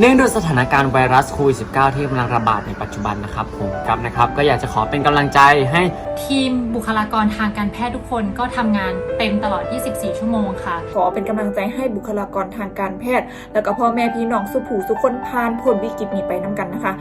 เนื่องด้วยสถานการณ์ไวรัสโควิด -19 ที่กำลังระบาดในปัจจุบันนะครับผมกับนะครับก็อยากจะขอเป็นกำลังใจให้ ทีมบุคลากรทางการแพทย์ทุกคนก็ทำงานเต็มตลอด 24 ชั่วโมงค่ะ ขอเป็นกำลังใจให้บุคลากรทางการแพทย์ แล้วก็พ่อแม่พี่น้องสุผูสุคนผ่านพ้นวิกฤตนี้ไปน้ำกันนะคะ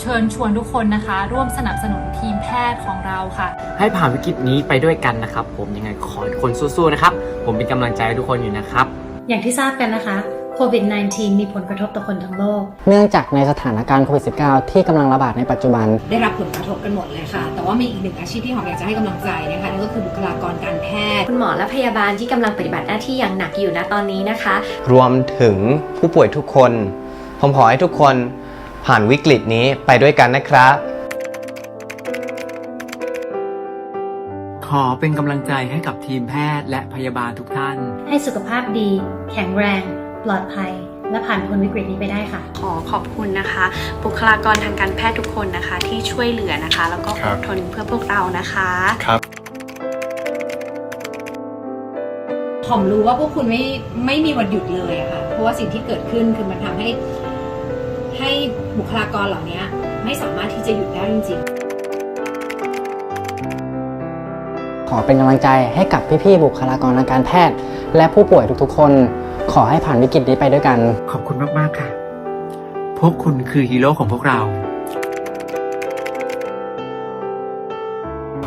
เชิญชวนทุกคนนะคะ ร่วมสนับสนุนทีมแพทย์ของเราค่ะ ให้ผ่านวิกฤตนี้ไปด้วยกันนะครับ ผมยังไงขอให้ทุกคนสู้ๆนะครับผมเป็นกำลังใจให้ทุกคนอยู่นะครับ อย่างที่ทราบกันนะคะ โควิด -19 มีผลกระทบต่อคนทั้งโลก เนื่องจากในสถานการณ์โควิด -19 ที่กำลังระบาดในปัจจุบัน ได้รับผลกระทบกันหมดเลยค่ะ แต่ว่ามีอีกหนึ่งอาชีพที่หอมอยากจะให้กำลังใจนะคะนั่นก็คือบุคลากรการแพทย์ คุณหมอและพยาบาลที่กำลังปฏิบัติหน้าที่อย่างหนักอยู่ณตอนนี้นะคะ รวมถึงผู้ป่วยทุกคน ผมขอให้ทุกคนผ่านวิกฤตนี้ไปด้วยกันนะครับ ขอเป็นกำลังใจให้กับทีมแพทย์และพยาบาลทุกท่าน ให้สุขภาพดี แข็งแรง ปลอดภัย และผ่านพ้นวิกฤตนี้ไปได้ค่ะ ขอขอบคุณนะคะ บุคลากรทางการแพทย์ทุกคนนะคะ ที่ช่วยเหลือนะคะ แล้วก็ครัอบดทนเพื่อพวกเรานะคะ ครับ หอมรู้ว่าพวกคุณไม่ไม่มีวันหยุดเลยอะค่ะ เพราะว่าสิ่งที่เกิดขึ้นคือมันทำให้ให้บุคลากรเหล่านี้ไม่สามารถที่จะหยุดได้จริงๆ ขอเป็นกำลังใจให้กับพี่ๆบุคลากรทางการแพทย์ และผู้ป่วยทุกๆ คน ขอให้ผ่านวิกฤตนี้ไปด้วยกัน ขอบคุณมาก ๆ ค่ะ พวกคุณคือฮีโร่ของพวกเรา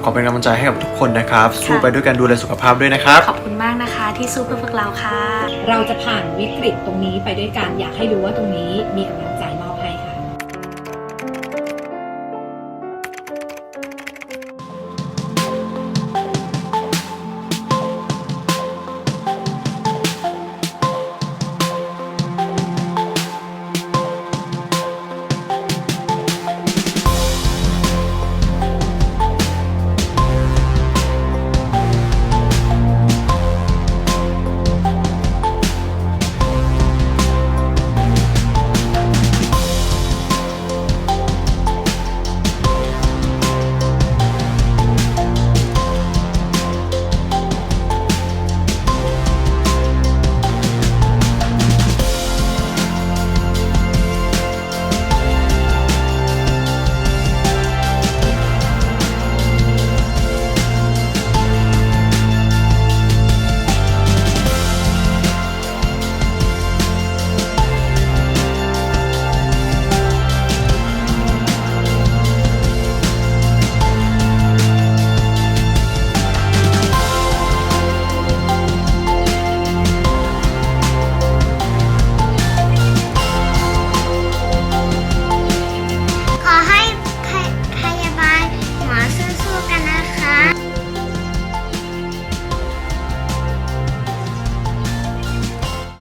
ขอเป็นกำลังใจให้กับทุกคนนะครับ สู้ไปด้วยกันดูแลสุขภาพด้วยนะครับ ขอบคุณมากนะคะที่สู้เพื่อพวกเราค่ะ เราจะผ่านวิกฤตตรงนี้ไปด้วยกันอยากให้รู้ว่าตรงนี้มีกำลัง